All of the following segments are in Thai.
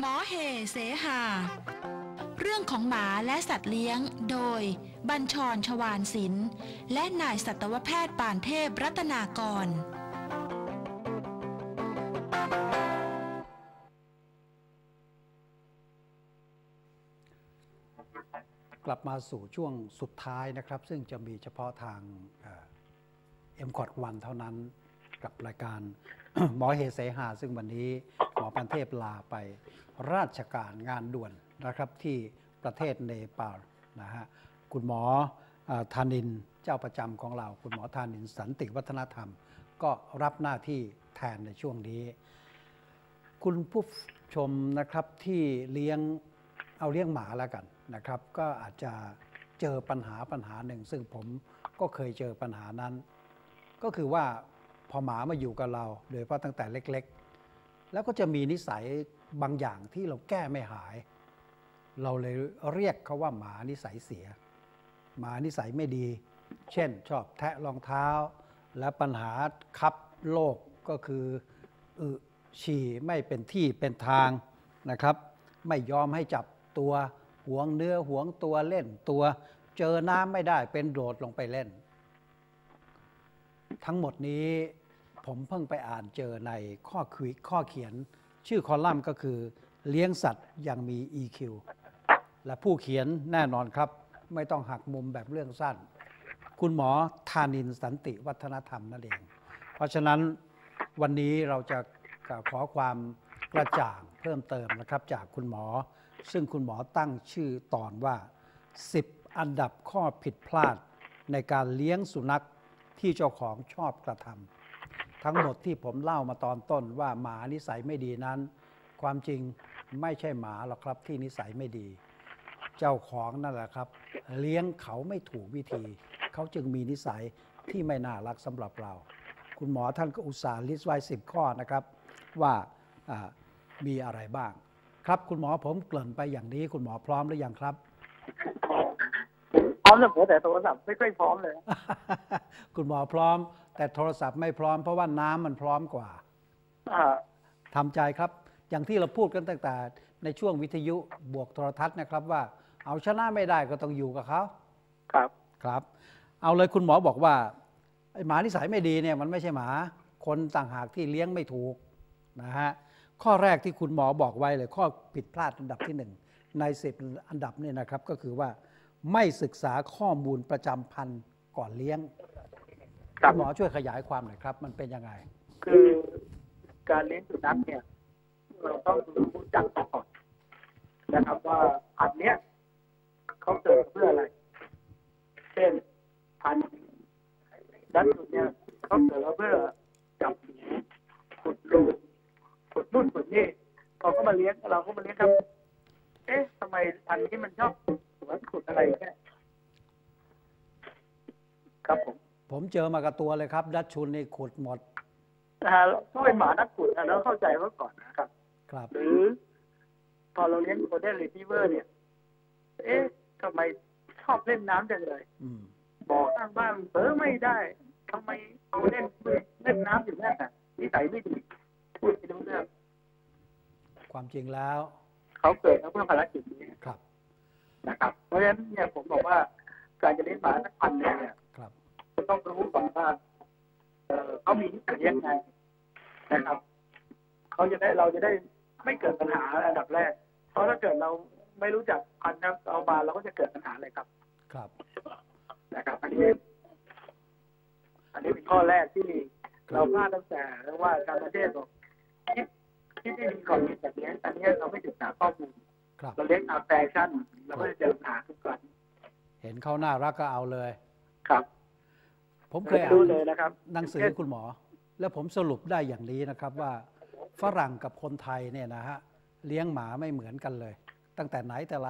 หมอเหเสหา เรื่องของหมาและสัตว์เลี้ยง โดย บัญชรชวานศิลป์และนายสัตวแพทย์ปานเทพรัตนากร กลับมาสู่ช่วงสุดท้ายนะครับ ซึ่งจะมีเฉพาะทางเอ็มคอร์ดวันเท่านั้นกับรายการ หมอเฮเสหาซึ่งวันนี้หมอพันเทพลาไปราชการงานด่วนนะครับที่ประเทศเนปาลนะฮะคุณหมอธานินเจ้าประจำของเรา คุณหมอธานินสันติวัฒนธรรม ก็รับหน้าที่แทนในช่วงนี้ คุณผู้ชมนะครับที่เลี้ยงเอาเลี้ยงหมาแล้วกันนะครับ ก็อาจจะเจอปัญหาปัญหาหนึ่ง ซึ่งผมก็เคยเจอปัญหานั้น ก็คือว่า พอหมามาอยู่กับเราโดยเฉพาะตั้งแต่เล็กๆ แล้วก็จะมีนิสัยบางอย่างที่เราแก้ไม่หาย เราเลยเรียกเขาว่าหมานิสัยเสีย หมานิสัยไม่ดี เช่น ชอบแทะรองเท้า และปัญหาคับโลกก็คืออึฉี่ไม่เป็นที่เป็นทางนะครับ ไม่ยอมให้จับตัวหวงเนื้อหวงตัวเล่นตัว เจอน้ำไม่ได้เป็นโดดลงไปเล่น ทั้งหมดนี้ผมเพิ่งไปอ่านเจอในข้อคุยข้อเขียน ชื่อคอลัมน์ก็คือเลี้ยงสัตว์ยังมี EQ และผู้เขียนแน่นอนครับ ไม่ต้องหักมุมแบบเรื่องสั้น คุณหมอธานินสันติวัฒนธรรมนั่นเอง เพราะฉะนั้นวันนี้เราจะขอความกระจ่างเพิ่มเติมนะครับ จากคุณหมอ ซึ่งคุณหมอตั้งชื่อตอนว่า 10 อันดับข้อผิดพลาดในการเลี้ยงสุนัข ที่เจ้าของชอบกระทำทั้งหมดที่ผมเล่ามาตอนต้นว่าหมานิสัยไม่ดีนั้น ความจริงไม่ใช่หมาหรอกครับที่นิสัยไม่ดี เจ้าของนั่นแหละครับ เลี้ยงเขาไม่ถูกวิธี เขาจึงมีนิสัยที่ไม่น่ารักสำหรับเรา คุณหมอท่านก็อุตส่าห์ลิสต์ไว้สิบข้อนะครับ ว่ามีอะไรบ้าง ครับคุณหมอผมเกริ่นไปอย่างนี้ คุณหมอพร้อมหรือยังครับ ร้อมเสมอแต่โทรศัพท์ไม่ค่อยพร้อมเลย คุณหมอพร้อม แต่โทรศัพท์ไม่พร้อมเพราะว่าน้ำมันพร้อมกว่าอ่าทำใจครับ อย่างที่เราพูดกันตั้งแต่ ในช่วงวิทยุบวกโทรทัศน์นะครับว่า เอาชนะไม่ได้ก็ต้องอยู่กับเขาครับครับ เอาเลยคุณหมอบอกว่าไอ้หมานิสัยไม่ดีเนี่ยมันไม่ใช่หมา คนต่างหากที่เลี้ยงไม่ถูกนะฮะข้อแรกที่คุณหมอบอกไว้เลย ข้อผิดพลาดอันดับที่หนึ่งในสิบอันดับเนี่ยนะครับ ก็คือว่า ไม่ศึกษาข้อมูลประจำพันธุ์ก่อนเลี้ยงครับคุณหมอช่วยขยายความหน่อยครับ มันเป็นยังไง คือการเลี้ยงสุนัขเนี่ย เราต้องรู้จักก่อนนะครับว่าพันธุ์เนี้ยเขาเกิดเพื่ออะไร เช่นพันธุ์ดันสุดเนี่ยเขาเกิดมาเพื่อจับหนูขุดรูขุดนู่นขุดนี่เขาก็มาเลี้ยงเราก็มาเลี้ยงครับ เอ๊ะทำไมพันธุ์นี้มันชอบส วนขุดอะไรเนี่ยครับผมผมเจอมากับตัวเลยครับ ดัชชุนนี่ขุดหมดนะฮะถ้าเป็นหมานักขุดนะเราเข้าใจไว้ก่อนนะครับ ครับ หรือ พอเราเลี้ยงโคเดนรีทิเวอร์ เนี่ย เอ๊ะทำไมชอบเล่นน้ำจังเลยอืมบอกข้างบ้านเออไม่ได้ทำไมโคเดนเล่นน้ำอยู่นั่นน่ะนิสัยไม่ดีพูดไม่รู้เรื่องความจริงแล้ว เขาเกิดมาเพื่อภารกิจนี้ครับ นะครับ เพราะฉะนั้นเนี่ยผมบอกว่าการจะเลี้ยงหมาสักพันธุ์เนี่ยครับจะต้องรู้ก่อนว่าเอ่อเขามีนิสัยยังไงนะครับเขาจะได้เราจะได้ไม่เกิดปัญหาอันดับแรก เพราะถ้าเกิดเราไม่รู้จักพันธุ์ครับเอามาเราก็จะเกิดปัญหาเลยครับ ครับ นะครับ อันนี้ อันนี้เป็นข้อแรกที่เราพลาดตั้งแต่ว่าการประเทศบอกคิดคิดได้ดีก่อนที่จะเลี้ยงแต่เนี้ยเราไม่ศึกษาข้อมูลครับ เราเลี้ยงตามแฟชั่นเราก็จะเจอปัญหาทุกครั้งเห็นเขาน่ารักก็เอาเลย ครับ ผมเคยอ่ารู้นเลยนะครับหนังสือคุณหมอ แล้วผมสรุปได้อย่างนี้นะครับว่าฝรั่งกับคนไทยเนี่ยนะฮะเลี้ยงหมาไม่เหมือนกันเลย ตั้งแต่ไหนแต่ไร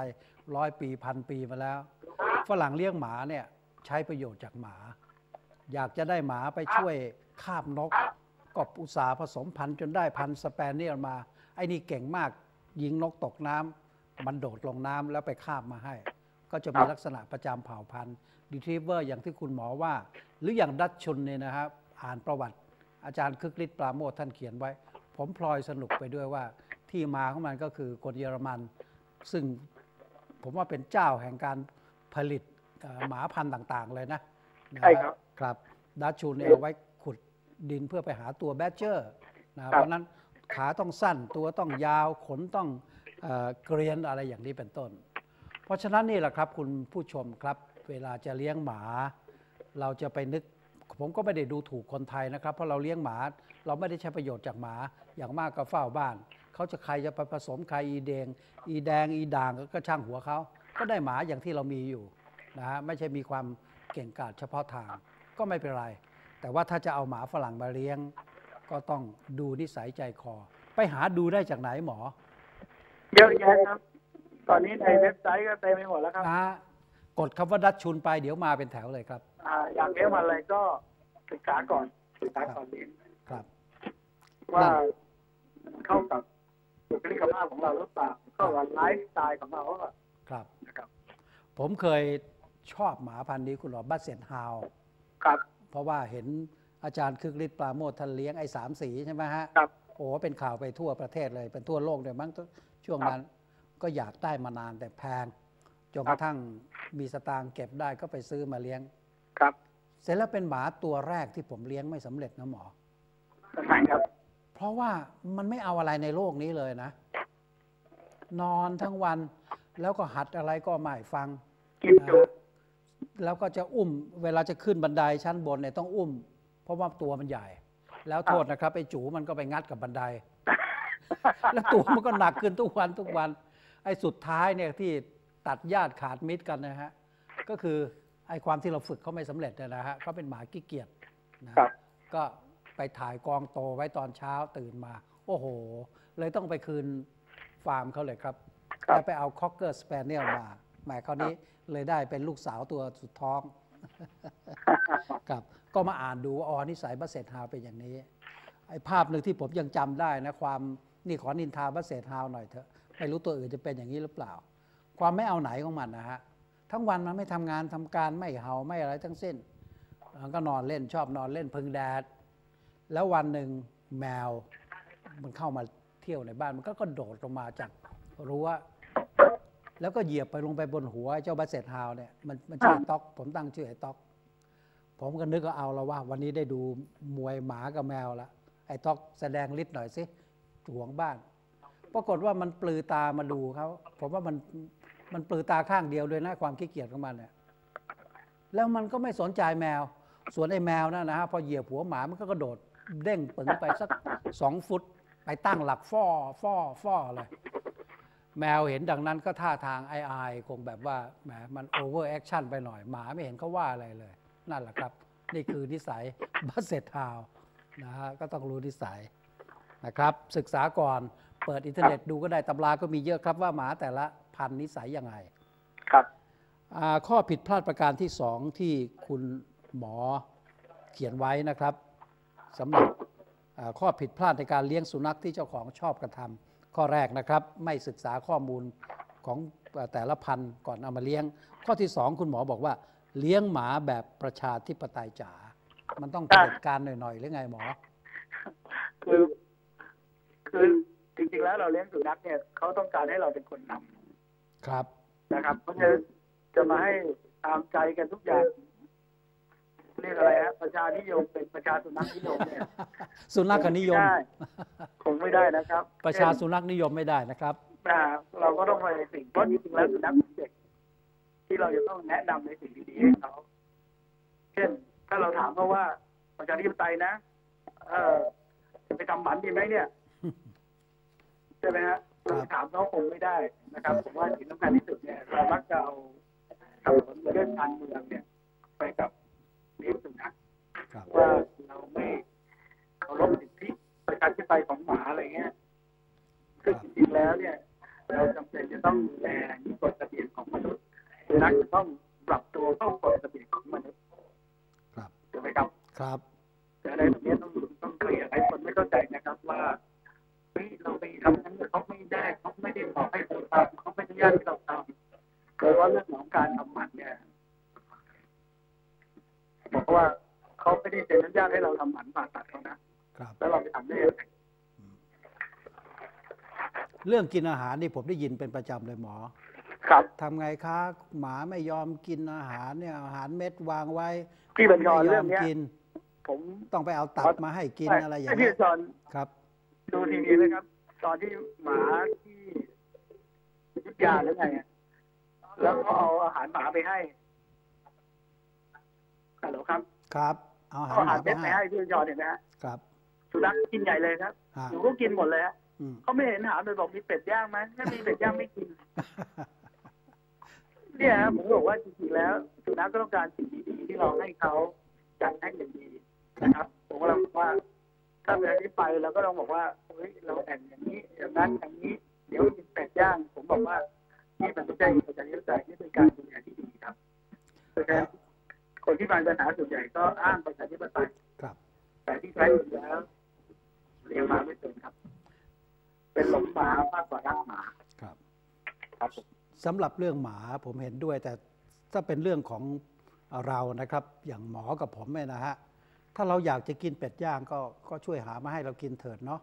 ร้อยปีพันปีมาแล้ว ฝรั่งเลี้ยงหมาเนี่ยใช้ประโยชน์จากหมา อยากจะได้หมาไปช่วยคาบนกก็อุตสาห์ผสมพันธุ์จนได้พันธุ์สเปเนียลมา ไอ้นี่เก่งมากยิงนกตกน้ำ มันโดดลงน้ำแล้วไปคาบมาให้ ก็จะมีลักษณะประจำเผ่าพันธุ์ดีทรีเวอร์อย่างที่คุณหมอว่า หรืออย่างดัชชุนเนี่ยนะครับอ่านประวัติ อาจารย์คึกฤทธิ์ปราโมทท่านเขียนไว้ ผมพลอยสนุกไปด้วยว่า ที่มาของมันก็คือคนเยอรมัน ซึ่งผมว่าเป็นเจ้าแห่งการผลิตเอ่อหมาพันธุ์ต่างๆ เลยนะนะฮะใช่ครับครับดัชชูเนี่ยเอาไว้ขุดดินเพื่อไปหาตัวแบดเจอร์นะเพราะฉะนั้นขาต้องสั้นตัวต้องยาวขนต้อง เกรียนอะไรอย่างนี้เป็นต้น เพราะฉะนั้นนี่แหละครับคุณผู้ชมครับ เวลาจะเลี้ยงหมา เราจะไปนึก ผมก็ไม่ได้ดูถูกคนไทยนะครับ เพราะเราเลี้ยงหมา เราไม่ได้ใช้ประโยชน์จากหมาอย่างมากก็เฝ้าบ้านเขาจะใครจะไปผสมใครอีแดง อีแดงอีด่างก็ช่างหัวเขาก็ได้หมาอย่างที่เรามีอยู่นะฮะไม่ใช่มีความเก่งกาจเฉพาะทางก็ไม่เป็นไร แต่ว่าถ้าจะเอาหมาฝรั่งมาเลี้ยง ก็ต้องดูนิสัยใจคอ ไปหาดูได้จากไหนหมอ เยอะแยะครับ ตอนนี้ในเว็บไซต์ก็เต็มไปหมดแล้วครับนะฮะกดคำว่าดัชชุนไปเดี๋ยวมาเป็นแถวเลยครับ อ่าอยากเลี้ยงอะไรก็ศึกษาก่อนศึกษาก่อนเลี้ยงครับ ว่าเข้ากับบุคลิกภาพของเราหรือเปล่าเข้ากับไลฟ์สไตล์ของเราหรือเปล่าครับ นะครับ ผมเคยชอบหมาพันธุ์นี้คุณหลอบัสเซนฮาว ครับ เพราะว่าเห็นอาจารย์คึกฤทธิ์ปราโมทท่านเลี้ยงไอ้สามสีใช่ไหมฮะ ครับ โอ้เป็นข่าวไปทั่วประเทศเลย เป็นทั่วโลกเลยมั้งช่วงนั้นก็อยากได้มานานแต่แพงจนกระทั่งมีสตางค์เก็บได้ก็ไปซื้อมาเลี้ยงครับ เสร็จแล้วเป็นหมาตัวแรกที่ผมเลี้ยงไม่สำเร็จนะหมอทำไมครับ เพราะว่ามันไม่เอาอะไรในโลกนี้เลยนะ นอนทั้งวันแล้วก็หัดอะไรก็ไม่ฟังกินจุนะฮะแล้วก็จะอุ้ม เวลาจะขึ้นบันไดชั้นบนเนี่ยต้องอุ้ม เพราะว่าตัวมันใหญ่ แล้วโทษนะครับไอ้จูมันก็ไปงัดกับบันได แล้วตัวมันก็หนักขึ้นทุกวันทุกวัน ไอ้สุดท้ายเนี่ยที่ตัดญาติขาดมิตรกันนะฮะก็คือไอ้ความที่เราฝึกเขาไม่สำเร็จเนี่ยนะฮะเขาเป็นหมาขี้เกียจนะฮะครับก็ไปถ่ายกองโตไว้ตอนเช้าตื่นมา โอ้โห เลยต้องไปคืนฟาร์มเขาเลยครับครับแล้วไปเอาคอกเกอร์สเปเนียลมาแหมคราวนี้เลยได้เป็นลูกสาวตัวสุดท้อง ครับ ก็มาอ่านดูว่าอ๋อนิสัยบัสเซตฮาวเป็นอย่างนี้ไอ้ภาพหนึ่งที่ผมยังจำได้นะความนี่ขอนินทาบัสเซตฮาวหน่อยเถอะไม่รู้ตัวอื่นจะเป็นอย่างนี้หรือเปล่า ความไม่เอาไหนของมันนะฮะทั้งวันมันไม่ทำงานทำการไม่เห่าไม่อะไรทั้งสิ้นมันก็นอนเล่นชอบนอนเล่นพึงแดด แล้ววันหนึ่งแมว มันเข้ามาเที่ยวในบ้านมันก็กระโดดลงมาจากรั้วแล้วก็เหยียบไปลงไปบนหัวเจ้าบัสเซตฮาวเนี่ยมันมันชื่อต๊อกผมตั้งชื่อไอ้ต๊อก ผมก็นึกก็เอาแล้วว่า วันนี้ได้ดูมวยหมากับแมวละไอ้ต๊อกแสดงฤทธิ์หน่อยสิห่วงบ้าน ปรากฏว่ามันปลือตามาดูเขาผมว่ามันมันปลือตาข้างเดียวด้วยนะความขี้เกียจของมันเนี่ยแล้วมันก็ไม่สนใจแมว ส่วนไอ้แมวนั่นนะฮะพอเหยียบหัวหมามันก็กระโดดเด้งปึงไปสักสองฟุต ไปตั้งหลักฟ่อฟ่อฟ่อเลยแมวเห็นดังนั้นก็ท่าทางไอไอคงแบบว่าแหมมันโอเวอร์แอคชั่นไปหน่อยหมาไม่เห็นเขาว่าอะไรเลย นั่นแหละครับ นี่คือนิสัยบัสเซตทาวนะฮะก็ต้องรู้นิสัยนะครับ ศึกษาก่อนเปิดอินเทอร์เน็ตดูก็ได้ตำราก็มีเยอะครับว่าหมาแต่ละพันธุ์นิสัยยังไงครับอ่าข้อผิดพลาดประการที่สองที่คุณหมอเขียนไว้นะครับสำหรับอ่าข้อผิดพลาดในการเลี้ยงสุนัขที่เจ้าของชอบกระทำข้อแรกนะครับ ไม่ศึกษาข้อมูลของแต่ละพันธุ์ก่อนเอามาเลี้ยง ข้อที่สองคุณหมอบอกว่า เลี้ยงหมาแบบประชาธิปไตยจ๋า มันต้องเผด็จการหน่อยๆหรือไงหมอ คือคือจริงๆแล้วเราเลี้ยงสุนัขเนี่ยเขาต้องการให้เราเป็นคนนำครับนะครับ เพราะฉะนั้นจะมาให้ตามใจกันทุกอย่างเรียกอะไรฮะประชานิยมเป็นประชาสุนัขนิยมเนี่ยสุนัขนิยมคงไได้คงไม่ได้นะครับ ประชาสุนัขนิยมไม่ได้นะครับอ่าเราก็ต้องไปในสิ่งเพราะจริงๆแล้วสุนัขเป็นเด็ก ที่เราจะต้องแนะนำในสิ่งดีๆให้เขาเช่น ถ้าเราถามเขาว่าประชาธิปไตยนะเออจะไปทำหมันดีไหมเนี่ยใช่ไหมฮะเราถามเขาคงไม่ได้นะครับผมว่าสิ่งสำคัญที่สุดเนี่ยเรามักจะเอาเอาผลเรื่องการเมืองเนี่ย ไปกับเลี้ยงสุนัขครับว่าเราไม่เคารพสิทธิประชาธิปไตยของหมาอะไรเงี้ยซึ่งจริงๆแล้วเนี่ย เราจำเป็นจะต้องดูแลกฎระเบียบของมนุษย์ สุนัขจะต้องปรับตัวเข้ากฎระเบียบของมนุษย์ครับถูกไหมครับ ครับแต่อะไรตรงนี้ต้องต้องเคลียร์ให้คนไม่เข้าใจนะครับว่าเฮ้ยเราไปทำนั้นเนี่ยเขาไม่ได้เขาไม่ได้บอกให้เราทำเขาไม่อนุญาตให้เราทำโดยเฉพาะเรื่องของการทำหมันเนี่ยบอกว่าเขาไม่ได้เซ็นอนุญาตให้เราทำหมันผ่าตัดเขานะครับแล้วเราไปทำได้ยังไงเรื่องกินอาหารนี่ผมได้ยินเป็นประจำเลยหมอ ครับทำไงคะหมาไม่ยอมกินอาหารเนี่ยอาหารเม็ดวางไว้พี่บัญชรไม่ยเรื่ออมงเนี้ยกินผมต้องไปเอาตับมาให้กินอะไรอย่างพี่เงี้ยบัญชรครับ ดูทีวีไหมครับ ตอนที่หมาที่ยุทธยาหรือไงอะแล้วก็เอาอาหารหมาไปให้ฮัลโหลครับ ครับ เอาอาหารเอาอาหหามารไปเม็ดไปให้ให้พี่บัญชรเห็นไหมฮะครับสุนัขกินใหญ่เลยครับอ่าหนูก็กินหมดเลยฮะอืมเขาไม่เห็นถามเลยบอกมีเป็ดย่างไหมถ้ามีเป็ดย่างไม่กิน เนี่ยผมบอกว่าจริงๆแล้วสุนัขก็ต้องการสิ่งดีๆที่เราให้เขาจัดให้อย่างดีนะครับ ผมก็เลยบว่า ถ้าเวลาที่ไปเราก็ต้องบอกว่าเฮ้ยเราแต่งอย่างนี้อย่างนั้นอย่างนี้ เดี๋ยวกินเป็ดย่าง ผมบอกว่านี่มันไม่ใช่ประชาธิปไตยนี่เป็นการดูแลที่ดีครับเพราะฉะนั้นคนที่ฟังปัญหาส่วนใหญ่ก็อ้างประชาธิปไตยครับ แต่ที่แท้จริงแล้วเลี้ยงมาไม่เป็นครับ เป็นหลงหมามากกว่ารักหมาครับ ครับผม สำหรับเรื่องหมาผมเห็นด้วย แต่ถ้าเป็นเรื่องของเรานะครับ อย่างหมอกับผมเนี่ยนะฮะถ้าเราอยากจะกินเป็ดย่างก็ก็ช่วยหามาให้เรากินเถิดเนาะ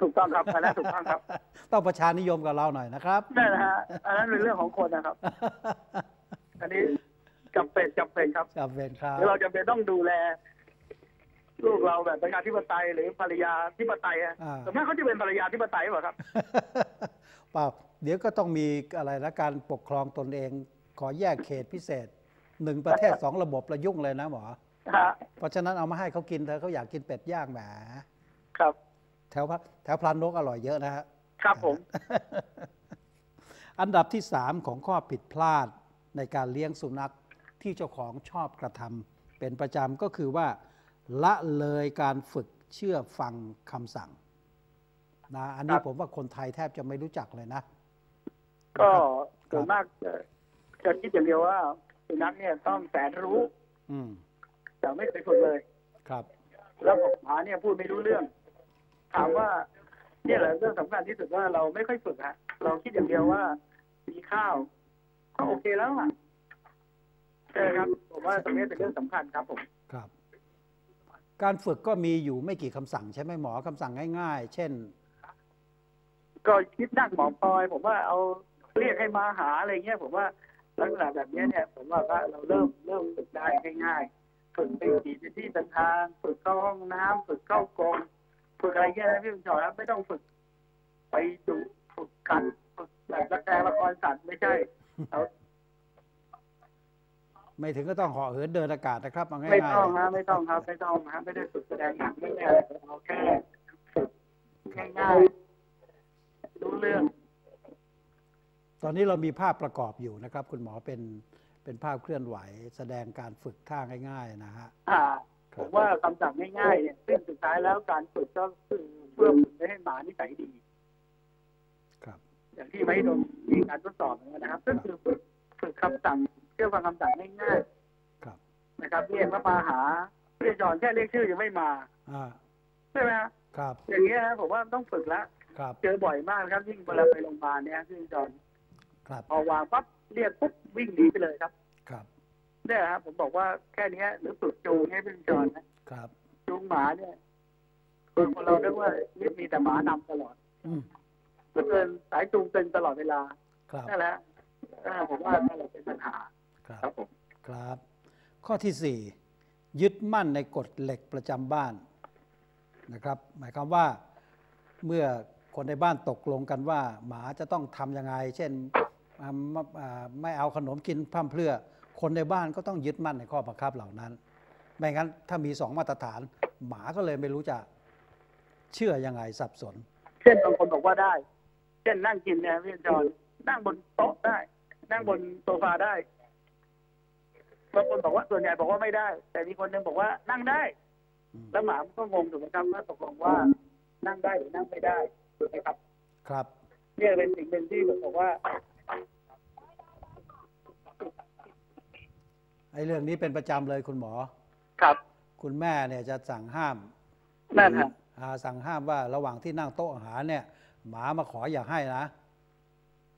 ถูกต้องครับอันนั้นถูกต้องครับ ต้องประชานิยมกับเราหน่อยนะครับนั่นนะฮะอันนั้นเป็นเรื่องของคนนะครับอันนี้จำเป็นจำเป็นครับจำเป็นครับหรือเราจำเป็นต้องดูแล ลูกเราแบบประชาธิปไตยหรือภรรยาธิปไตยอะอ่าส่วนมากเขาจะเป็นภรรยาธิปไตยหรือเปล่าครับ เปล่า เดี๋ยวก็ต้องมีอะไรนะการปกครองตนเอง ขอแยกเขตพิเศษหนึ่งประเทศสองระบบระยุ่งเลยนะหมอฮะเพราะฉะนั้นเอามาให้เขากินเถอะเขาอยากกินเป็ดย่างแหมครับ แถวพระแถวพลานนกอร่อยเยอะนะฮะครับผม อันดับที่สามของข้อผิดพลาดในการเลี้ยงสุนัขที่เจ้าของชอบกระทำเป็นประจำก็คือว่า ละเลยการฝึกเชื่อฟังคำสั่งนะอันนี้ครับผมว่าคนไทยแทบจะไม่รู้จักเลยนะ ก็ส่วนมากจะจะคิดอย่างเดียวว่าสุนัขเนี่ยต้องแสนรู้ อืมแต่ไม่เคยฝึกเลย ครับ แล้วบอกหมาเนี่ยพูดไม่รู้เรื่อง ถามว่า เนี่ยแหละเรื่องสำคัญที่สุดว่าเราไม่ค่อยฝึกฮะเราคิดอย่างเดียวว่ามีข้าวก็โอเคแล้วอะใช่ไหมครับ ผมว่าตรงนี้เป็นเรื่องสำคัญครับผมครับ การฝึกก็มีอยู่ไม่กี่คำสั่งใช่ไหมหมอคำสั่งง่าย ๆ เช่น ก็คิดนั่งหมอปอย ผมว่าเอา เรียกให้มาหาอะไรเงี้ยผมว่าลักษณะแบบเนี้ยเนี่ยผมว่าว่าเราเริ่มเริ่มฝึกได้ง่ายๆฝึกไปขี่ไปที่เป็นทางฝึกเข้าห้องน้ำฝึกเข้ากรงฝึกอะไรเงี้ยนะพี่ผู้ชมครับไม่ต้องฝึก ไปดูฝึกกันฝึกแบบละแสดงละครสัตว์ไม่ใช่เอาไม่ถึงก็ต้องเหาะเหินเดินอากาศนะครับเอาง่ายๆไม่ต้องเลยนะไม่ต้องครับไม่ต้องนะไม่ได้ฝึกแสดงหนังไม่ได้อะไรเอาแค่ฝึกง่ายๆรู้เรื่อง ตอนนี้เรามีภาพประกอบอยู่นะครับ คุณหมอเป็นเป็นภาพเคลื่อนไหว แสดงการฝึกท่าง่าย ๆ นะฮะอ่าคผรับมว่าคำสั่งง่ายๆเนี่ยซึ่งสุดท้ายแล้วการฝึกก็คือเพื่อฝึกให้หมานิสัยดี ครับ อย่างที่ไม่โดนมีการทดสอบนะครับก็คือฝึกฝึกคำสั่งเชื่อฟังคำสั่งง่ายครับๆนะครับเรียกแล้วมาหาเรียกจอนแค่เรียกชื่อยังไม่มาอ่าใช่ไหมฮะครับ อย่างเงี้ยนะผมว่าต้องฝึกแล้วครับเจอบ่อยมากครับยิ่งเวลาไปโรงพยาบาลเนี่ยพี่จอนครับ พอวางปั๊บเรียกปุ๊บวิ่งหนีไปเลยครับ ครับเนี่ยครับผมบอกว่าแค่เนี้ยหรือฝึกจูงให้พี่จอนนะครับ จูงหมาเนี่ยคือคนเราเรียกว่านี่มีแต่หมานำตลอดอืมเหลือเกินสายจูงตึงตลอดเวลาครับนั่นแหละเออผมว่านั่นแหละเป็นปัญหาครับครับผมครับ ข้อที่สี่ยึดมั่นในกฎเหล็กประจำบ้านนะครับ หมายความว่าเมื่อคนในบ้านตกลงกันว่า หมาจะต้องทำยังไง เช่นอ่า ไม่อ่าไม่เอาขนมกินพร่ำเพรื่อ คนในบ้านก็ต้องยึดมั่นในข้อบังคับเหล่านั้น ไม่งั้นถ้ามีสองมาตรฐาน หมาก็เลยไม่รู้จะเชื่อยังไงสับสน เช่นบางคนบอกว่าได้ เช่นนั่งกินเนี่ยพี่จอนนั่งบนโต๊ะได้ นั่งบนโซฟาได้บางคนบอกว่าส่วนใหญ่บอกว่าไม่ได้ แต่มีคนหนึงบอกว่านั่งได้อืมแล้วหมามันก็งงถูกไหมครับว่าตกลงว่านั่งได้หรือนั่งไม่ได้ถูกไหมครับ ครับ เนี่ยเป็นสิ่งหนึ่งที่ผมบอกว่า ไอ้เรื่องนี้เป็นประจำเลยคุณหมอ ครับ คุณแม่เนี่ยจะสั่งห้ามนั่นฮะอ่าสั่งห้ามว่าระหว่างที่นั่งโต๊ะอาหารเนี่ย หมามาขออย่าให้นะ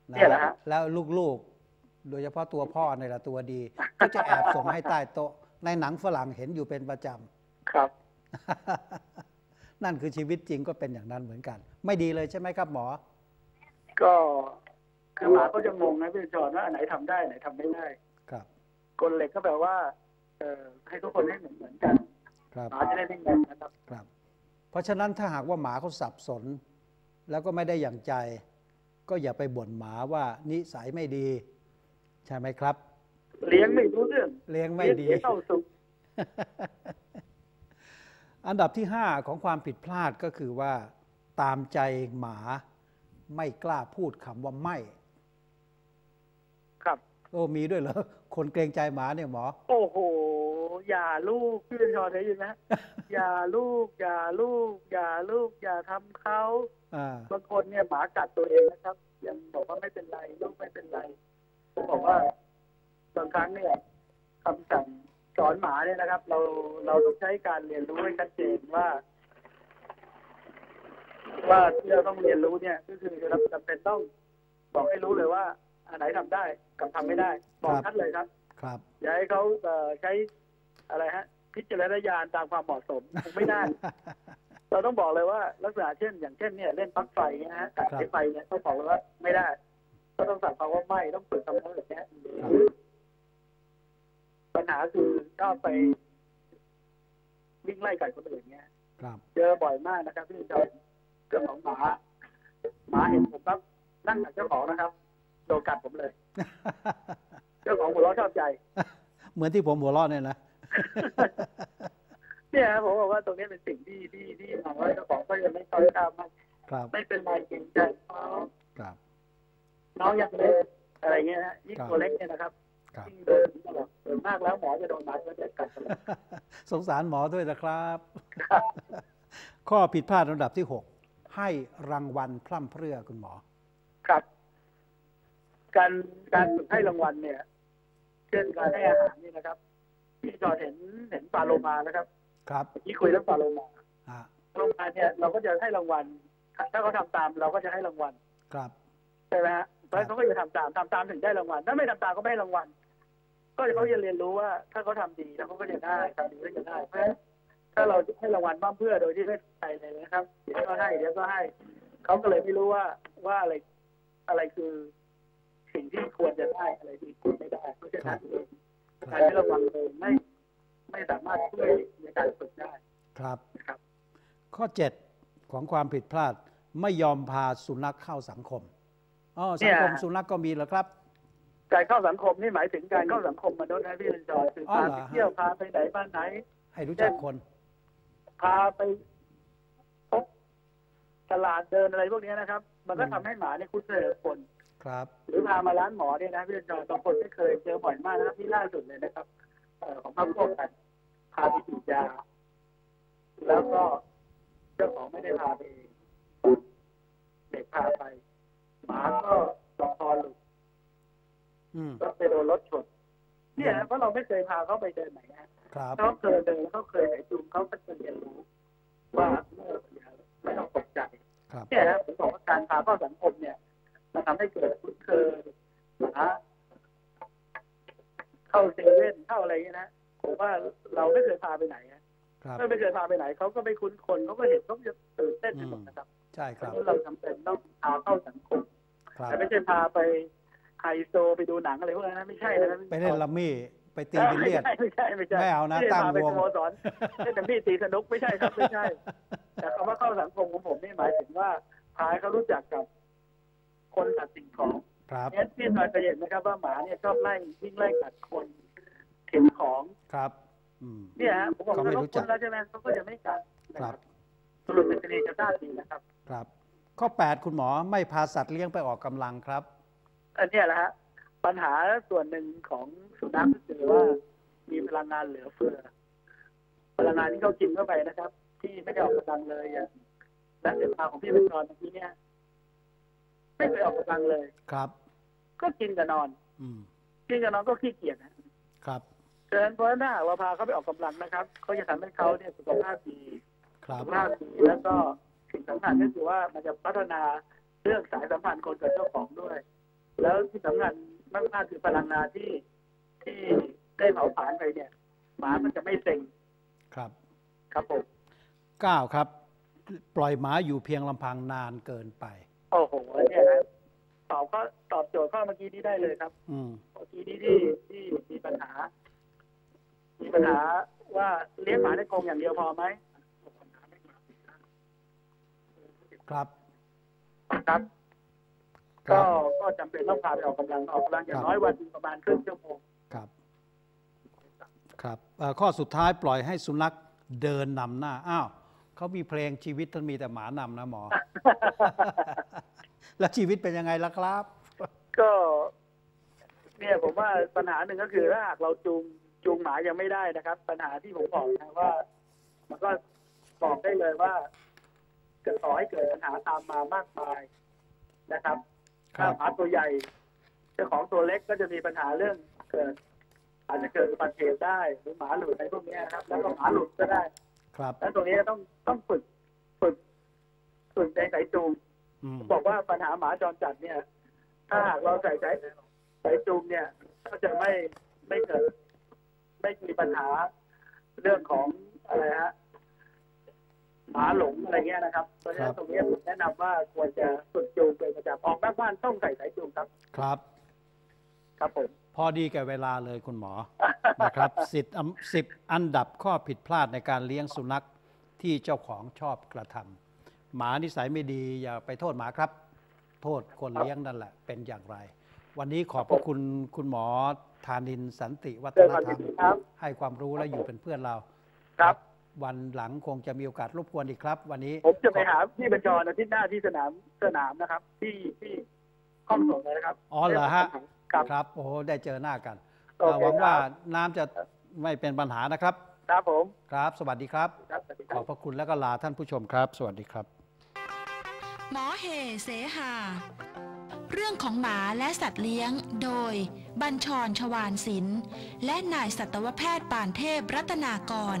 เนี่ยแหละฮะ แล้วลูกๆ โดยเฉพาะตัวพ่อในยละตัวดี ก็จะแอบส่งให้ใต้โต๊ะ ในหนังฝรั่งเห็นอยู่เป็นประจำครับนั่นคือชีวิตจริงก็เป็นอย่างนั้นเหมือนกัน ไม่ดีเลยใช่ไหมครับหมอ ก็คือหมาก็จะงงนะพี่จอนว่าอันไหนทำได้อันไหนทำไม่ได้ครับ กลเหล็กก็แปลว่าเอ่อให้ทุกคนให้เหมือนเหมือนกันครับหมาจะได้ไม่งงนะครับ ครับ เพราะฉะนั้นถ้าหากว่าหมาเขาสับสน แล้วก็ไม่ได้อย่างใจ ก็อย่าไปบ่นหมาว่านิสัยไม่ดี ใช่ไหมครับ เลี้ยงไม่รู้เรื่องเลี้ยงไม่ดีเลี้ยงเข้าสุกอันดับที่ 5 ของความผิดพลาดก็คือว่า ตามใจหมาไม่กล้าพูดคำว่าไม่ครับ โอ้มีด้วยเหรอคนเกรงใจหมาเนี่ยหมอ โอ้โห อย่าลูกพี่ชอนได้ยินไหมอย่าลูก อย่าลูก อย่าลูก อย่าทำเขาอ่าบางคนเนี่ยหมากัดตัวเองนะครับ ยังบอกว่าไม่เป็นไรลูกไม่เป็นไรผมบอกว่าบางครั้งเนี่ยคำสั่งสอนหมาเนี่ยนะครับ เราเราต้องใช้การเรียนรู้ให้ชัดเจนว่า ว่าที่เราต้องเรียนรู้เนี่ย ก็คือเราจำเป็นต้องบอกให้รู้เลยว่า อันไหนทำได้กับทำไม่ได้ บอกชัดเลยครับ ครับอย่าให้เขาเอ่อใช้อะไรฮะ พิจารณญาณตามความเหมาะสมคงไม่ได้ เราต้องบอกเลยว่าลักษณะเช่น อย่างเช่นเนี่ยเล่นปลั๊กไฟเนี่ยนะฮะตัดครับสายไฟเนี่ยต้องบอกเลยว่าไม่ได้ ก็ต้องสั่งเขาว่าไม่ต้องฝึกทำอะไรแบบเนี้ยครับปัญหาคือก็ไปวิ่งไล่กัดคนอื่นเนี่ยครับเจอบ่อยมากนะครับที่เจ้าเจ้าของหมาหมาเห็นผมปั๊บนั่งกับเจ้าของนะครับ โดนกัดผมเลย เจ้าของหัวเราะชอบใจ เหมือนที่ผมหัวเราะเนี่ยนะเนี่ยครับผมบอกว่าตรงนี้เป็นสิ่งที่ที่ที่มองว่าเจ้าของก็ยังไม่ต้อยตามมันครับไม่เป็นไรเก่งใจเขาครับน้องยังเล็กอะไรเงี้ยนะยิ่งครับตัวเล็กเนี่ยนะครับครับยิ่งโดนตลอดส่วนมากแล้วหมอจะโดนหมาตัวเล็กกัดตลอดสงสารหมอด้วยนะครับครับข้อผิดพลาดอันดับที่6ให้รางวัลพร่ำเพรื่อคุณหมอ ครับ การการฝึกให้รางวัลเนี่ย เช่นการให้อาหารนี่นะครับพี่จอดเห็นเห็นปลาโลมานะครับ ครับที่คุยเรื่องปลาโลมาอ่าปลาโลมาเนี่ยเราก็จะให้รางวัล ถ้าเขาทำตามเราก็จะให้รางวัล ครับใช่ไหมฮะเพราะฉะนั้นเขาก็จะทำตามทำตามถึงได้รางวัลถ้าไม่ทำตามก็ไม่ให้รางวัล ก็เขาจะเรียนรู้ว่า ถ้าเขาทำดีแล้วเขาก็จะได้ทำดีก็จะได้เพราะฉะนั้นถ้าเราให้รางวัลบ้างเพื่อโดยที่ไม่ใจเลยนะครับเดี๋ยวก็ให้เดี๋ยวก็ให้เขาก็เลยไม่รู้ว่าว่าอะไรอะไรคือ สิ่งที่ควรจะได้อะไรที่ควรไม่ได้เพราะฉะนั้นเองการให้รางวัลเลยไม่ไม่สามารถช่วยในการฝึกได้ครับนะครับ ข้อ7ของความผิดพลาดไม่ยอมพาสุนัขเข้าสังคมอ๋อสังคมสุนัขก็มีเหรอครับ การเข้าสังคมนี่หมายถึงการเข้าสังคมมนุษย์นะพี่เรนจอยคืออ๋อพาเหรอไปเที่ยวพาไปไหนมาไหน ให้รู้จักคน พาไปพบตลาดเดินอะไรพวกนี้นะครับ มันก็อืมทำให้หมาเนี่ยคุ้นเคยกับคน ครับ หรือพามาร้านหมอเนี่ยนะพี่เรนจอยบางคนไม่เคยเจอบ่อยมากนะครับที่ล่าสุดเลยนะครับเอ่อของพักพวกกันพาไปฉีดยา แล้วก็เจ้าของไม่ได้พาไปเองเด็กพาไป หมาก็ลองคอหลุดอืมก็ไปโดนรถชนเนี่ยนะเพราะเราไม่เคยพาเขาไปเดินไหนนะครับเขาเคยเดินเขาเคยไหนจูงเขาก็จะเรียนรู้ ว่าเมื่ออย่าไม่ต้องตกใจครับเนี่ยนะผมบอกว่าการพาเข้าสังคมเนี่ย มันทำให้เกิดคุ้นเคยหมาเข้าเซเว่นเข้าอะไรอย่างเงี้ยนะผมว่าเราไม่เคยพาไปไหนนะครับเมื่อไม่เคยพาไปไหนเขาก็ไม่คุ้นคนเขาก็เห็นเขาก็จะตื่นเต้นไปหมดนะครับ ใช่คเพรับราะฉะนั้นเราจำเป็นต้องพาเข้าสังคมครับแต่ไม่ใช่พาไปไฮโซไปดูหนังอะไรพวกนั้นนะไม่ใช่นะครับไปเล่นลัมมี่ไปตีบิลเลียดไม่ใช่ไม่ใช่ไม่เอานะด้ตั้งพาไปวงสโมสรเล่นแต่พี่ตีสนุกไม่ใช่ครับไม่ใช่ แต่คำว่าเข้าสังคมของผมนี่หมายถึงว่าพาให้เขารู้จักกับ คนกับสิ่งของครับเนี่ยพี่นายเคยเห็นไหมครับว่าหมาเนี่ยชอบไล่วิ่งไล่กัดคนเข็นของครับอืมเนี่ยฮะผมบอกเขาไม่ถ้ารู้เขาจัคุ้กนแล้วใช่ไหมเขาก็จะไม่กัดนะคครัรับบสรุปเป็นคดีจะได้ดีนะครับ ครับ ข้อ 8 คุณหมอไม่พาสัตว์เลี้ยงไปออกกำลังครับ อันเนี้ยแหละฮะปัญหาส่วนหนึ่งของสุนัขก็คือว่ามีพลังงานเหลือเฟือ พลังงานที่เขากินเข้าไปนะครับ ที่ไม่ได้ออกกำลังเลยอย่างนักเดินทางของพี่เป็นนอนเมื่อกี้เนี่ย ไม่เคยออกกำลังเลยครับ ก็กินกับนอน อืมกินกับนอนก็ขี้เกียจนะครับฉะนั้นเพราะฉะนั้นถ้าหากเราพาเขาไปออกกำลังนะครับเขาจะทำให้เขาเนี่ยสุขภาพดีครัสุบขภาพดีแล้วก็สิ่งสำคัญก็คือว่ามันจะพัฒนาเรื่องสายสัมพันธ์คนกับเจ้าของด้วย แล้วที่สำคัญมากๆคือพลังงานที่ที่ได้เผาผลาญไปเนี่ยหมามันจะไม่เซ็งครับ ครับผม9ครับ ปล่อยหมาอยู่เพียงลำพังนานเกินไป โอ้โหเนี่ยนะอบก็ตอบโจทย์ข้อเมื่อกี้นี้ได้เลยครับ อืมเมื่อกี้นี้ที่ที่มีปัญหา มีปัญหาว่าเลี้ยงหมาในกรงอย่างเดียวพอไหมครับ ครับครัก็บก็จำเป็นต้องพาไปออกกำลังออกกำลังอย่าครังบน้อยวันหนึ่งประมาณครึ่งชั่วโมงครับครับเอ่อข้อสุดท้ายปล่อยให้สุนัขเดินนำหน้า อ้าว เขามีเพลงชีวิตท่านมีแต่หมานำนะหมอ แล้วชีวิตเป็นยังไงล่ะครับ ก็ เนี่ยผมว่าปัญหาหนึ่งก็คือถ้าหากเราจูงจูงหมายังไม่ได้นะครับ ปัญหาที่ผมบอกนะว่า มันก็บอกได้เลยว่าจะต่อให้เกิดปัญหาตามมามากมายนะครับครัถ้าบหมาตัวใหญ่เจ้าของตัวเล็กก็จะมีปัญหาเรื่องเกิดอาจจะเกิดอุบัติเหตุได้หรือหมาหลุดอะไรพวกเนี้ยครับ แล้วก็หมาหลุดก็ได้ ครับแล้วตรงนี้ต้องต้องฝึกฝึกฝึกในสายจูงอืมบอกว่าปัญหาหมาจรจัดเนี่ย ถ้าหากเราใส่ใจสายจูงเนี่ย ก็จะไม่ไม่เกิด ไม่มีปัญหาเรื่องของอะไรฮะหมาหลงอะไรเงี้ยนะครับเพราะฉะนั้นตรงนี้ผมแนะนำว่าควรจะฝึกจูงเป็นประจำออกนอกบ้านต้องใส่สายจูงครับ ครับ ครับผม พอดีแก่เวลาเลยคุณหมอนะครับสิบสิบอันดับข้อผิดพลาดในการเลี้ยงสุนัขที่เจ้าของชอบกระทำหมานิสัยไม่ดีอย่าไปโทษหมาครับ โทษคนเลี้ยงนั่นแหละ เป็นอย่างไร วันนี้ขอบพระคุณคุณหมอธานินสันติวัฒเจอนธรกันรมอีกครับให้ความรู้และอยู่เป็นเพื่อนเราครับ วันหลังคงจะมีโอกาสรบกวนอีกครับ วันนี้ผมจะไปหาพี่บัญชรอาทิตย์หน้าที่สนามสนามนะครับ ที่ที่ห้องส่งเลยนะครับอ๋อเหรอฮะ ครับครับโอ้โหได้เจอหน้ากันโอเคหวังว่าครับน้ำจะไม่เป็นปัญหานะครับ ครับผมครับ สวัสดีครับครับสวัสดีคขรัอบบพระคุณและก็ลาท่านผู้ชมครับ สวัสดีครับ หมอเหเสหาเรื่องของหมาและสัตว์เลี้ยง โดย บัญชรชวานศิลป์และนายสัตวแพทย์ปานเทพรัตนากร